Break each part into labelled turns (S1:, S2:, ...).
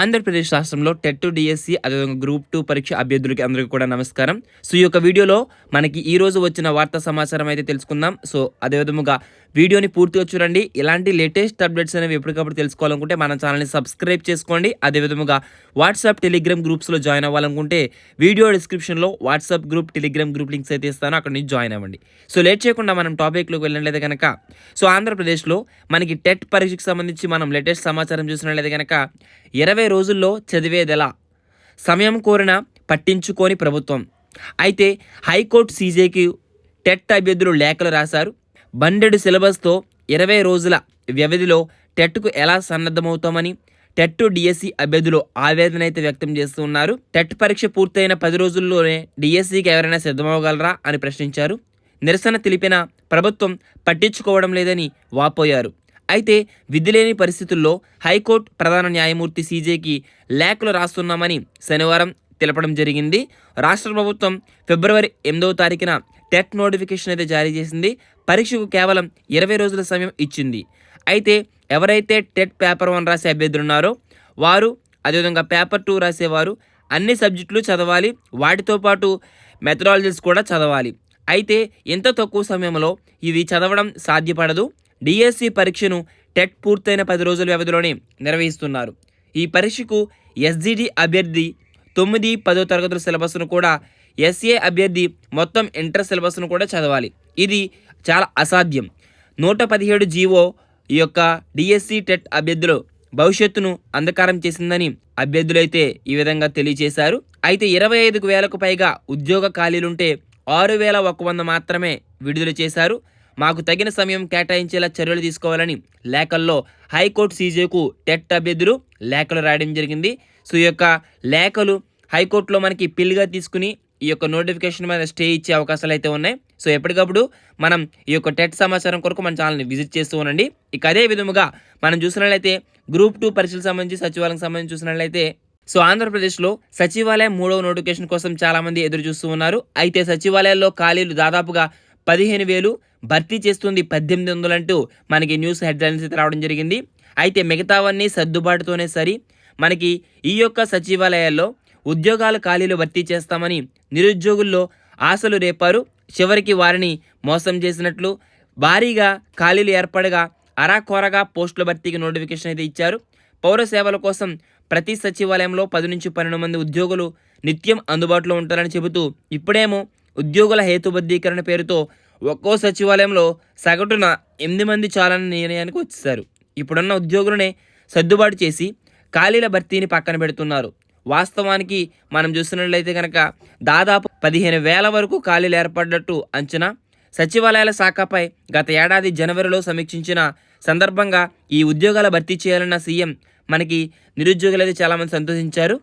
S1: ఆంధ్రప్రదేశ్ రాష్ట్రంలో TET DSC అదేవిధంగా group two పరీక్ష అభ్యర్థులకి అందరికీ కూడా నమస్కారం. సో ఈ యొక్క వీడియోలో మనకి ఈరోజు వచ్చిన వార్తా సమాచారం అయితే తెలుసుకుందాం. సో అదేవిధముగా వీడియోని పూర్తిగా చూడండి. ఇలాంటి లేటెస్ట్ అప్డేట్స్ అనేవి ఎప్పటికప్పుడు తెలుసుకోవాలనుకుంటే మన ఛానల్ని సబ్స్క్రైబ్ చేసుకోండి. అదేవిధంగా వాట్సాప్ టెలిగ్రామ్ గ్రూప్స్లో జాయిన్ అవ్వాలనుకుంటే వీడియో డిస్క్రిప్షన్లో WhatsApp group Telegram group links అయితే ఇస్తాను. అక్కడ నుంచి జాయిన్ అవ్వండి. సో లేట్ చేయకుండా మనం టాపిక్లోకి వెళ్ళినట్లయితే కనుక సో ఆంధ్రప్రదేశ్లో మనకి టెట్ పరీక్షకు సంబంధించి మనం లేటెస్ట్ సమాచారం చూసినట్లయితే కనుక ఇరవై రోజుల్లో చదివేదెలా? సమయం కోరిన పట్టించుకోని ప్రభుత్వం. అయితే హైకోర్టు సీజేకి టెట్ అభ్యర్థులు లేఖలు రాశారు. బండెడు సిలబస్తో ఇరవై రోజుల వ్యవధిలో టెట్కు ఎలా సన్నద్ధమవుతామని టెట్ డిఎస్సి అభ్యర్థులు ఆవేదన అయితే వ్యక్తం చేస్తూ ఉన్నారు. టెట్ పరీక్ష పూర్తయిన పది రోజుల్లోనే డిఎస్సికి ఎవరైనా సిద్ధమవగలరా అని ప్రశ్నించారు. నిరసన తెలిపిన ప్రభుత్వం పట్టించుకోవడం లేదని వాపోయారు. అయితే విధి లేని పరిస్థితుల్లో హైకోర్టు ప్రధాన న్యాయమూర్తి సీజేకి లేఖలు రాస్తున్నామని శనివారం తెలపడం జరిగింది. రాష్ట్ర ప్రభుత్వం ఫిబ్రవరి ఎనిమిదవ తారీఖున టెట్ నోటిఫికేషన్ అయితే జారీ చేసింది. పరీక్షకు కేవలం ఇరవై రోజుల సమయం ఇచ్చింది. అయితే ఎవరైతే టెట్ పేపర్ వన్ రాసే అభ్యర్థులు ఉన్నారో వారు అదేవిధంగా పేపర్ టూ రాసేవారు అన్ని సబ్జెక్టులు చదవాలి. వాటితో పాటు మెథడాలజీస్ కూడా చదవాలి. అయితే ఎంత తక్కువ సమయంలో ఇవి చదవడం సాధ్యపడదు. డిఎస్సి పరీక్షను టెట్ పూర్తయిన పది రోజుల వ్యవధిలోనే నిర్వహిస్తున్నారు. ఈ పరీక్షకు ఎస్జిడి అభ్యర్థి తొమ్మిది పదో తరగతుల సిలబస్ను కూడా ఎస్ఏ అభ్యర్థి మొత్తం ఇంటర్ సిలబస్ను కూడా చదవాలి. ఇది చాలా అసాధ్యం. నూట పదిహేడు జీవో ఈ యొక్క డిఎస్సి టెట్ అభ్యర్థులు భవిష్యత్తును అంధకారం చేసిందని అభ్యర్థులైతే ఈ విధంగా తెలియజేశారు. అయితే ఇరవై ఐదుకు వేలకు పైగా ఉద్యోగ ఖాళీలుంటే ఆరు వేల ఒక వంద మాత్రమే విడుదల చేశారు. మాకు తగిన సమయం కేటాయించేలా చర్యలు తీసుకోవాలని లేఖల్లో హైకోర్టు సీజేకు టెట్ అభ్యర్థులు లేఖలు రాయడం జరిగింది. సో ఈ యొక్క లేఖలు హైకోర్టులో మనకి పిల్గా తీసుకుని ఈ యొక్క నోటిఫికేషన్ మీద స్టే ఇచ్చే అవకాశాలు అయితే ఉన్నాయి. సో ఎప్పటికప్పుడు మనం ఈ యొక్క టెట్ సమాచారం కొరకు మన ఛానల్ని విజిట్ చేస్తూ ఉండండి. ఇక అదే విధముగా మనం చూసినట్లయితే గ్రూప్ టూ పరీక్షలకు సంబంధించి సచివాలయం సంబంధించి చూసినట్లయితే సో ఆంధ్రప్రదేశ్లో సచివాలయం మూడవ నోటిఫికేషన్ కోసం చాలామంది ఎదురు చూస్తూ ఉన్నారు. అయితే సచివాలయాల్లో ఖాళీలు దాదాపుగా పదిహేను వేలు భర్తీ చేస్తుంది పద్దెనిమిది వందలు అంటూ మనకి న్యూస్ హెడ్లైన్స్ అయితే రావడం జరిగింది. అయితే మిగతావన్నీ సర్దుబాటుతోనే సరి. మనకి ఈ యొక్క సచివాలయాల్లో ఉద్యోగాల ఖాళీలు భర్తీ చేస్తామని నిరుద్యోగుల్లో ఆశలు రేపారు. చివరికి వారిని మోసం చేసినట్లు భారీగా ఖాళీలు ఏర్పడగా అరాకొరగా పోస్టుల భర్తీకి నోటిఫికేషన్ అయితే ఇచ్చారు. పౌర సేవల కోసం ప్రతి సచివాలయంలో పది నుంచి పన్నెండు మంది ఉద్యోగులు నిత్యం అందుబాటులో ఉంటారని చెబుతూ ఇప్పుడేమో ఉద్యోగుల హేతుబద్ధీకరణ పేరుతో ఒక్కో సచివాలయంలో సగటున ఎనిమిది మంది చాలని నిర్ణయానికి వచ్చేసారు ఇప్పుడున్న ఉద్యోగులనే సర్దుబాటు చేసి ఖాళీల భర్తీని పక్కన పెడుతున్నారు. వాస్తవానికి మనం చూస్తున్నట్లయితే కనుక దాదాపు పదిహేను వేల వరకు ఖాళీలు ఏర్పడ్డట్టు అంచనా. సచివాలయాల శాఖపై గత ఏడాది జనవరిలో సమీక్షించిన సందర్భంగా ఈ ఉద్యోగాల భర్తీ చేయాలన్న సీఎం మనకి నిరుద్యోగులు అయితే చాలామంది సంతోషించారు.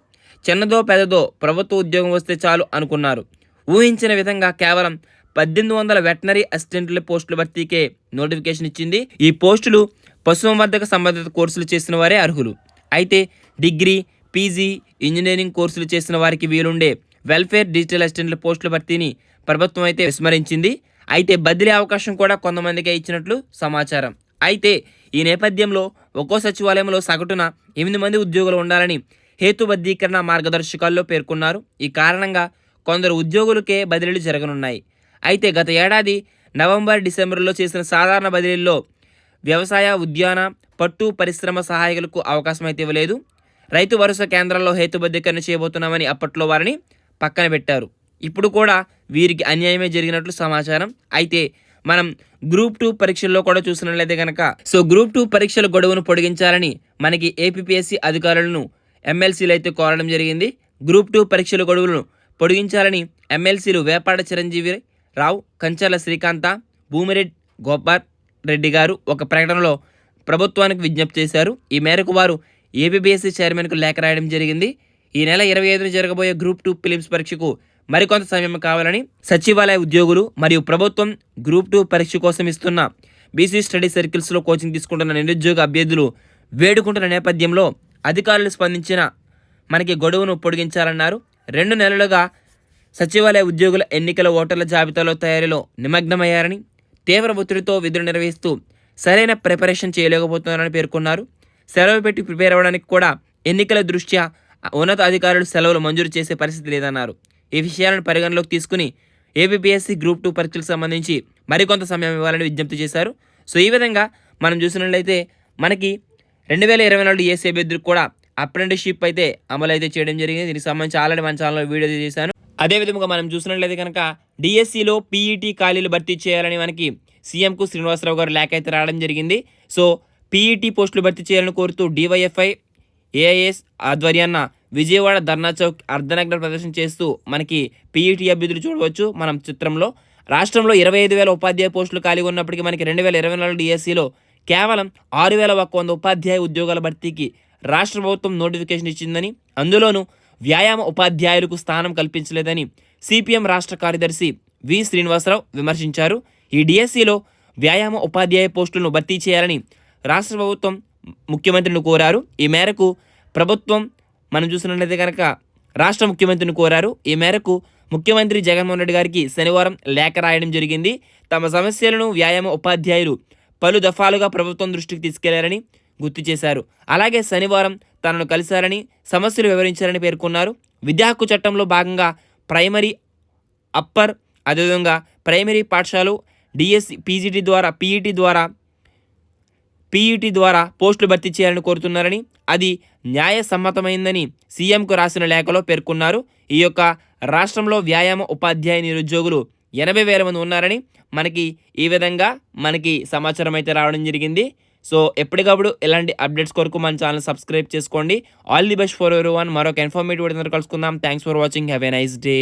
S1: చిన్నదో పెద్దదో ప్రభుత్వ ఉద్యోగం వస్తే చాలు అనుకున్నారు. ఊహించిన విధంగా కేవలం పద్దెనిమిది వందల వెటనరీ అసిస్టెంట్ల పోస్టుల భర్తీకే నోటిఫికేషన్ ఇచ్చింది. ఈ పోస్టులు పశుసంవర్ధక సంబంధిత కోర్సులు చేసిన వారే అర్హులు. అయితే డిగ్రీ పీజీ ఇంజనీరింగ్ కోర్సులు చేసిన వారికి వీలుండే వెల్ఫేర్ డిజిటల్ అసిస్టెంట్ల పోస్టుల భర్తీని ప్రభుత్వం అయితే విస్మరించింది. అయితే బదిలీ అవకాశం కూడా కొంతమందికే ఇచ్చినట్లు సమాచారం. అయితే ఈ నేపథ్యంలో ఒక్కో సచివాలయంలో సగటున ఎనిమిది మంది ఉద్యోగులు ఉండాలని హేతుబద్ధీకరణ మార్గదర్శకాల్లో పేర్కొన్నారు. ఈ కారణంగా కొందరు ఉద్యోగులకే బదిలీలు జరగనున్నాయి. అయితే గత ఏడాది నవంబర్ డిసెంబర్లో చేసిన సాధారణ బదిలీల్లో వ్యవసాయ ఉద్యాన పట్టు పరిశ్రమ సహాయకులకు అవకాశం అయితే ఇవ్వలేదు. రైతు భరోసా కేంద్రాల్లో హేతుబద్ధీకరణ చేయబోతున్నామని అప్పట్లో వారిని పక్కన పెట్టారు. ఇప్పుడు కూడా వీరికి అన్యాయమే జరిగినట్లు సమాచారం. అయితే మనం గ్రూప్ టూ పరీక్షల్లో కూడా చూసినట్లయితే కనుక సో గ్రూప్ టూ పరీక్షల గొడవను పొడిగించాలని మనకి ఏపీపీఎస్సీ అధికారులను ఎమ్మెల్సీలు అయితే కోరడం జరిగింది. గ్రూప్ టూ పరీక్షల గొడవలను పొడిగించాలని ఎమ్మెల్సీలు వేపాడ చిరంజీవి రావు కంచర్ల శ్రీకాంత భూమిరెడ్డి గోపార్ రెడ్డి గారు ఒక ప్రకటనలో ప్రభుత్వానికి విజ్ఞప్తి చేశారు. ఈ మేరకు వారు ఏబిబిఎస్సి చైర్మన్కు లేఖ రాయడం జరిగింది. ఈ నెల ఇరవై ఐదున జరగబోయే గ్రూప్ టూ ఫిలిమ్స్ పరీక్షకు మరికొంత సమయం కావాలని సచివాలయ ఉద్యోగులు మరియు ప్రభుత్వం గ్రూప్ టూ పరీక్ష కోసం ఇస్తున్న బీసీ స్టడీ సర్కిల్స్లో కోచింగ్ తీసుకుంటున్న నిరుద్యోగ అభ్యర్థులు వేడుకుంటున్న నేపథ్యంలో అధికారులు స్పందించిన మనకి గొడవను పొడిగించాలన్నారు. రెండు నెలలుగా సచివాలయ ఉద్యోగుల ఎన్నికల ఓటర్ల జాబితాలో తయారీలో నిమగ్నమయ్యారని తీవ్ర ఒత్తిడితో విధులు నిర్వహిస్తూ సరైన ప్రిపరేషన్ చేయలేకపోతున్నారని పేర్కొన్నారు. సెలవు పెట్టి ప్రిపేర్ అవ్వడానికి కూడా ఎన్నికల దృష్ట్యా ఉన్నత అధికారులు సెలవులు మంజూరు చేసే పరిస్థితి లేదన్నారు. ఈ విషయాలను పరిగణలోకి తీసుకుని ఏబిపిఎస్సి గ్రూప్ టూ పరీక్షలకు సంబంధించి మరికొంత సమయం ఇవ్వాలని విజ్ఞప్తి చేశారు. సో ఈ విధంగా మనం చూసినట్లయితే మనకి రెండు వేల ఇరవై నాలుగు ఏసీ అభ్యర్థులకు కూడా అప్రెంటిస్షిప్ అయితే అమలు అయితే చేయడం జరిగింది. దీనికి సంబంధించి ఆల్రెడీ మన ఛానల్లో వీడియో చేశాను అదేవిధంగా మనం చూసినట్లయితే కనుక డిఎస్సిలో పీఈటీ ఖాళీలు భర్తీ చేయాలని మనకి సీఎంకు శ్రీనివాసరావు గారు లేఖ అయితే రావడం జరిగింది. సో పీఈటీ పోస్టులు భర్తీ చేయాలని కోరుతూ డివైఎఫ్ఐ ఏఐఎస్ ఆధ్వర్యాన విజయవాడ ధర్నా చౌక్ అర్ధనగ్న ప్రదర్శన చేస్తూ మనకి పీఈటీ అభ్యర్థులు చూడవచ్చు మనం చిత్రంలో. రాష్ట్రంలో ఇరవై ఐదు వేల ఉపాధ్యాయ పోస్టులు ఖాళీ ఉన్నప్పటికీ మనకి రెండు వేల ఇరవై నాలుగు డిఎస్సిలో కేవలం ఆరు వేల ఒక్క వంద ఉపాధ్యాయ ఉద్యోగాల భర్తీకి రాష్ట్ర ప్రభుత్వం నోటిఫికేషన్ ఇచ్చిందని అందులోనూ వ్యాయామ ఉపాధ్యాయులకు స్థానం కల్పించలేదని సిపిఎం రాష్ట్ర కార్యదర్శి వి శ్రీనివాసరావు విమర్శించారు. ఈ డిఎస్సిలో వ్యాయామ ఉపాధ్యాయ పోస్టులను భర్తీ చేయాలని రాష్ట్ర ప్రభుత్వం ముఖ్యమంత్రిని కోరారు. ఈ మేరకు ప్రభుత్వం మనం చూసినట్లయితే కనుక రాష్ట్ర ముఖ్యమంత్రిని కోరారు. ఈ మేరకు ముఖ్యమంత్రి జగన్మోహన్ రెడ్డి గారికి శనివారం లేఖ రాయడం జరిగింది. తమ సమస్యలను వ్యాయామ ఉపాధ్యాయులు పలు దఫాలుగా ప్రభుత్వం దృష్టికి తీసుకెళ్ళారని గుర్తు చేశారు. అలాగే శనివారం తనను కలిశారని సమస్యలు వివరించారని పేర్కొన్నారు. విద్యా హక్కు చట్టంలో భాగంగా ప్రైమరీ అప్పర్ అదేవిధంగా ప్రైమరీ పాఠశాలలు డిఎస్సి పీజీటీ ద్వారా పీఈటీ ద్వారా పీఈటీ ద్వారా పోస్టులు భర్తీ చేయాలని కోరుతున్నారని అది న్యాయసమ్మతమైందని సీఎంకు రాసిన లేఖలో పేర్కొన్నారు. ఈ యొక్క రాష్ట్రంలో వ్యాయామ ఉపాధ్యాయ నిరుద్యోగులు ఎనభై వేల మంది ఉన్నారని మనకి ఈ విధంగా మనకి సమాచారం అయితే రావడం జరిగింది. సో ఎప్పటికప్పుడు ఇలాంటి అప్డేట్స్ కొరకు మన ఛానల్ సబ్స్క్రైబ్ చేసుకోండి. All the best for every one మరొక ఇన్ఫర్మేటివ్ కలుసుకుందాం. Thanks for watching have a nice day